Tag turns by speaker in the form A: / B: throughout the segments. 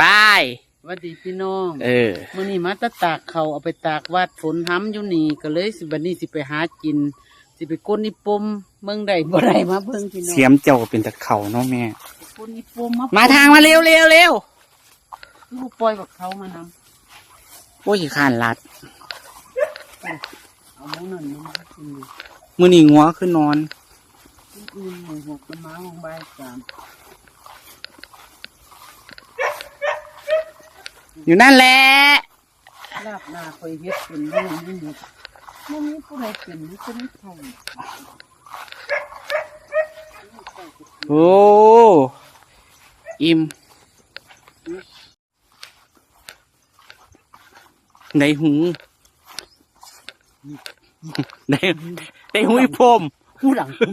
A: ไป
B: หวัดดีพี่น้อง
A: เออ
B: มื้อนี้มาแตะตากเขาวเอาไปตากวัดฝนห้ำอยู่นี่ก็เลยสิบัดนี้สิไปหากิน สิไปก้นนี่ปมเมืองใดบ่ได้มาเบิ่งพี่น้อง
A: เสียมเจ้าเป็นตะเขาเนาะแม่
B: ก้นนี่ปมมา
A: มาทางมาเร็วเร็วเร็ว
B: ลูกปล่อยบักเขามานำ
A: โอ้ยขานลัด
B: เอาหมูนั่นมากินดิ
A: มือนี่งัวขึ้นนอน
B: อื่นหมูหกกันมาของใบายสาม
A: อยู่นั่นแหละ
B: ลาบนาคอยเฮ็ดเป็นเรื่องนี้หมดบ่มีผู้ใดเป็นมีคนไทย
A: โอ้ อิ่มในหูในในหูอีพรม
B: ผู้หลังคุณ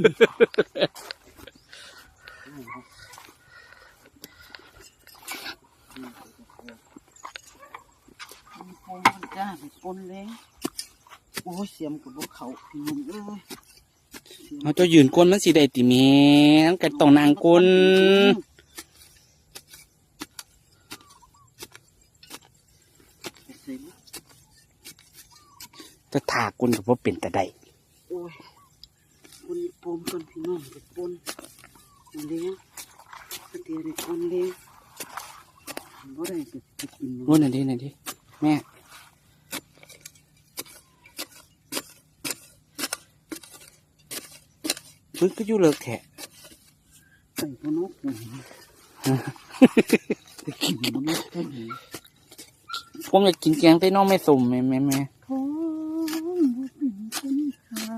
B: มีปนมันจ้าไปป นเลยโอ้ยเสียมกับพวกเขาพี่น้องเอ้ย
A: เอาเจ้ายืนก้นมันสิได้ติเมนกันต้องนางก้นจะถากก้นกับว่าเป็นแต่ใด
B: โอ้ยปนปมกันพี่น้องไปปนเอาเลี้ยงกระเทียมไปปนเลี้ยงบ่ได้จะไปกิน
A: รู้หน่อยดิหน่อยดิแม่ มึงก็อยู่เลิกแขะ
B: ใส่พนกหูไปกินมันไม่ค่อยดี
A: ผมอยากกินแกงไต้น้องไม่สมแม่แม่แม่
B: ท้องบ่เป็นคนข้า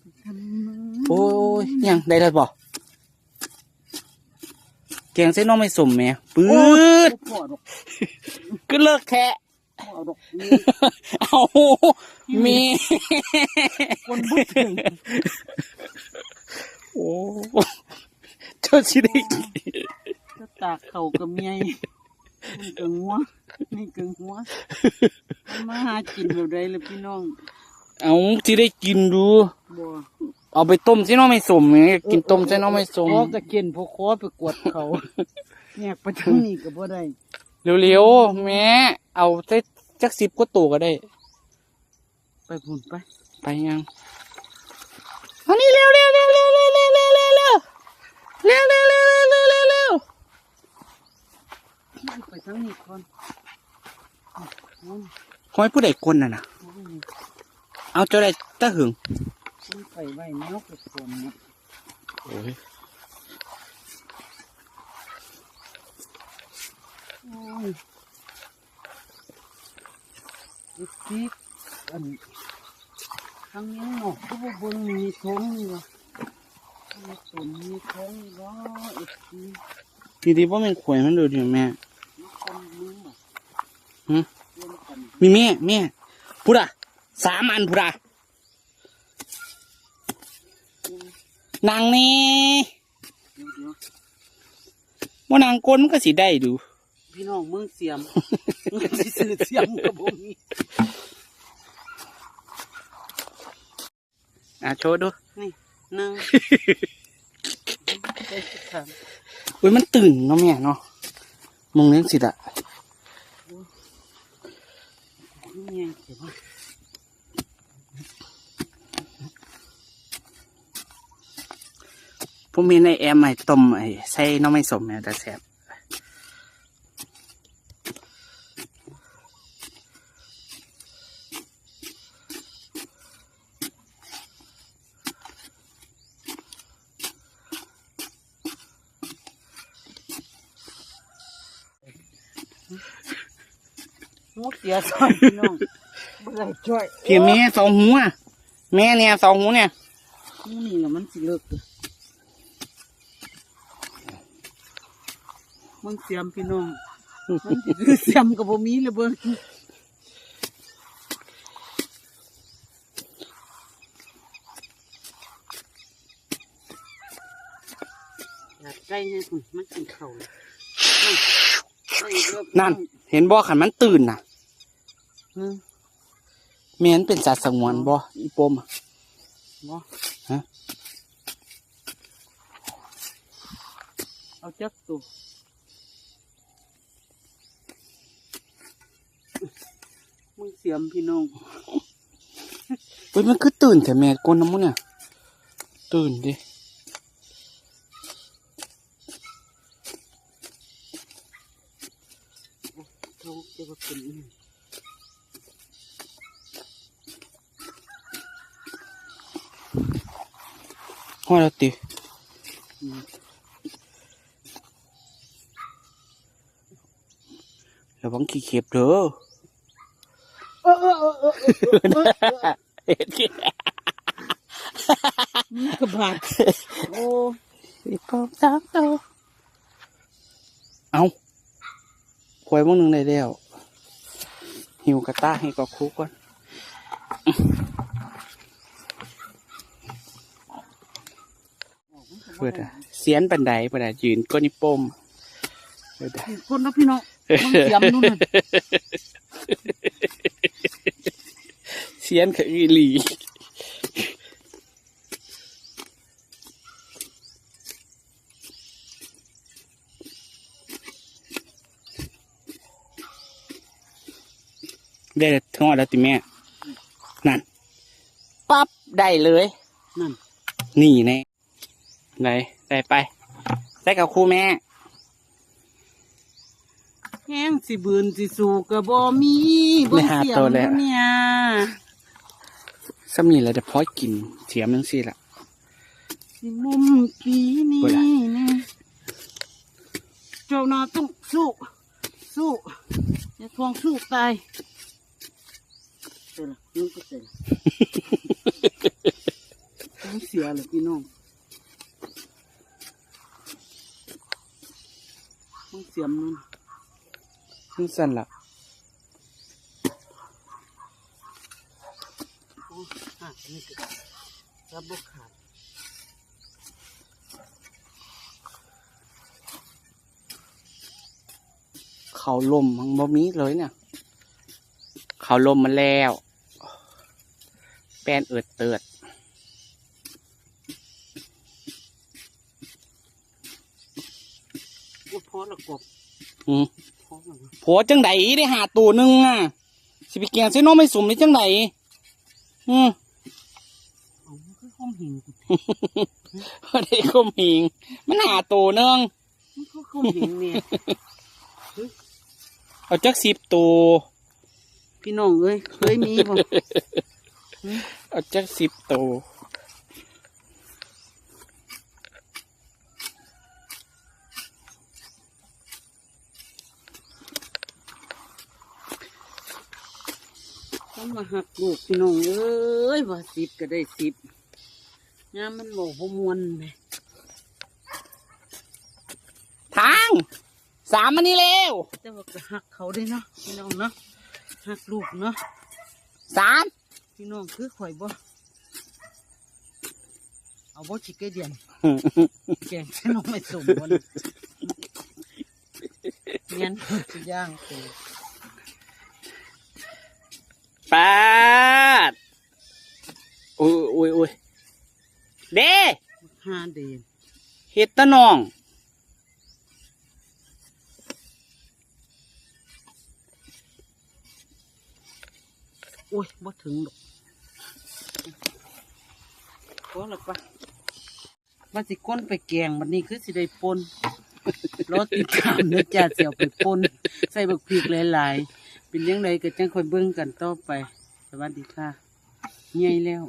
B: ไปทำมา
A: โอ้ยยังได้แล้วบ่แกงไต้น้องไม่สมแม่ปื๊
B: โอ้ย
A: ด
B: พ่อดอก
A: ก็เลิกแขะ
B: พ่อดอกนี่
A: เอามี
B: คนบ่ถึง
A: โอ้เจ้าสิได้กิน
B: จะตากเขากับเมียมันกังหัวนี่กังหัวมันมาหากินแบบใดล่ะพี่น้อง
A: เอาสิได้กินดู
B: บ่
A: เอาไปต้มใส่น้องไม่สมไงกินต้มใส่น้องไม่สม
B: พอกระเกินพอคอไปกวดเขาแยกไปทางนี้ก็บ่ได้
A: เร็วๆแม่ เอาใส่จักสิบก็ตัวก็ได้
B: ไปพุ่นไป
A: ไปยังอันนี้เร็วเร็วเร็วเร็วเร็วเร็วเร็วเร็วเร็วเร็วเร็วเร็วเร็วเร็วเร็วเร็ว
B: ไปทางนี้ก่อนอืม
A: หอยผู้ใดคนน่ะนะ
B: อืม
A: เอาเจ้าได้ตะหึง
B: มันไปไว้แนวไปคนนะ
A: โอ้ย
B: โอ้ย อีกทีอันทางนี้เนาะก็บ่เบิ่งมีท้องนี่วะมีตุ่มมีท้องนี่วะอีกที
A: ทีนี้ว่ามันขวยมันดูดิแม่
B: มีคนมึงอะ
A: หึ
B: เรียนกัน
A: มีแม่แม่พุดอะสามอันพุดอะนางนี่
B: เดี๋ยวเดี๋ยว
A: ว่านางก้นมันก็สิได้ดู
B: พี่น้องเมืองเสียมเงินสิซื้อเสียมกับผมนี่
A: อะโชว์ดู
B: นี่หนึ่งได้สิบสาม
A: อุ้ยมันตื่นเนาะแม่เนาะมองเลี้ยงสิอะ
B: นี่ไงเขียนว่า
A: ผมมีในแอมใหม่ต้มไอ้ใส่น้องไม่สมเนี่ยแต่แซ่บ
B: หัวเสียซอยพี่น้องบ่ได้ช่วย
A: พี่แม่สองหูอะแม่เนี่ยสองหูเนี่ย
B: นี่แหละมันสิเลิกเลยมันเสียมพี่น้องมันสิคือเสียมกับบ่มีเลยเบิ่งอยากใกล้ให้คุณมันกินข้าวเลยนั่น เลิก
A: นั่นเห็นบ่ขันมันตื่นน่ะ
B: อืม
A: แม่นเป็นสัตว์สงวนบ่อีปมอะ
B: บ่
A: ฮะ
B: เอาจักตัวมึงเสียมพี่น้อง
A: เฮ้ยมันคือตื่นแต่แม่กลนน้ำมันเนี่ยตื่นดิ
B: เขาจะมาเป็นอีหยัง
A: ห้อยแล้วติระวังขี้เข็บเด้อ
B: เออเออเออเออเออ
A: เห็นขี้
B: กระบาดโอ้
A: สิบสามตัวเอาควายมึงหนึ่งได้แล้ว หิวกระต้าให้กับคุกก่อนเปิดอะเสียนบันไดบันไดยืนก้นนิปมเปิดอะ
B: คนนะพี่น้องมึงเสียมนู่นน่ะ
A: เสียนคืออีหลี ได้ทั้งหมดแล้วติแม่ นั่น ปั๊บ ได้เลย
B: นั่น
A: นี่แน่ได้ได้ไป ได้กับครูแม่
B: แห้งสิบืนสิสูกระบอมีบ่
A: ได้หา
B: เสียม
A: ตัวแล้ว
B: เนี่ย
A: สำนีแล้วจะพอกินเสียมจังซี่ละ
B: สิมุมปีนี้
A: เปิดอะ
B: นะเจ้านาต้องสู้ สู้อย่าทวงสู้ตายเสร็จละมึงก็เสร็จละมึงเสียเลยพี่น้องมึงเสียมนั่น
A: ซึ่งสั่นละ
B: โอ้หักนี่ก็รับบกขาด
A: เขาลมมันบ่มีเลยเนี่ย เขาลมมาแล้วแป้ นเอิดเติด
B: ว่าพอละกบ
A: อืม
B: พอละวะ
A: โผจังไดได้หาตัวหนึ่งอะสิไปเกียงเส้นน้องไม่สมได้จังไดอืม
B: เอามันคือข้อมหิงกู
A: ได้คมหิง มันหาตัวหนึง
B: มันคือข้อมหิงเนี่ย
A: เอาจักสิบตัว
B: พี่น้องเอ้ยเคยมีบ่
A: เอาจักสิบตัว
B: ต้องมาหักลูกพี่น้องเอ้ยว่าสิบก็ได้สิบงามมันบอกบ่มวนไหม
A: ทางสามอันนี้เร็ว
B: แต่ว่าก็หักเขาได้เนาะพี่น้องเนาะหักลูกเนาะ
A: สาม
B: พี่น้องคือข่อยบ่เอาบ่ชิเกเดียนแกงใช้น้องไม่สมบ่นะเงี้ยสิย่างตัว
A: แปดโอ้ยโอ้ยโอ้ยเด้
B: ห้าเดน
A: เฮ็ดตะน้อง
B: โอ้ยบ่ถึงดอก พอแล้วปะว่าสิก้นไปแกงบัดนี้คือสิได้ปนรอติดตามเนื้อจ่าเสียวไปปนใส่บักพริกหลายๆ เป็นยังไงก็จังคอยเบิ่งกันต่อไป สวัสดีค่ะใหญ่แล้ว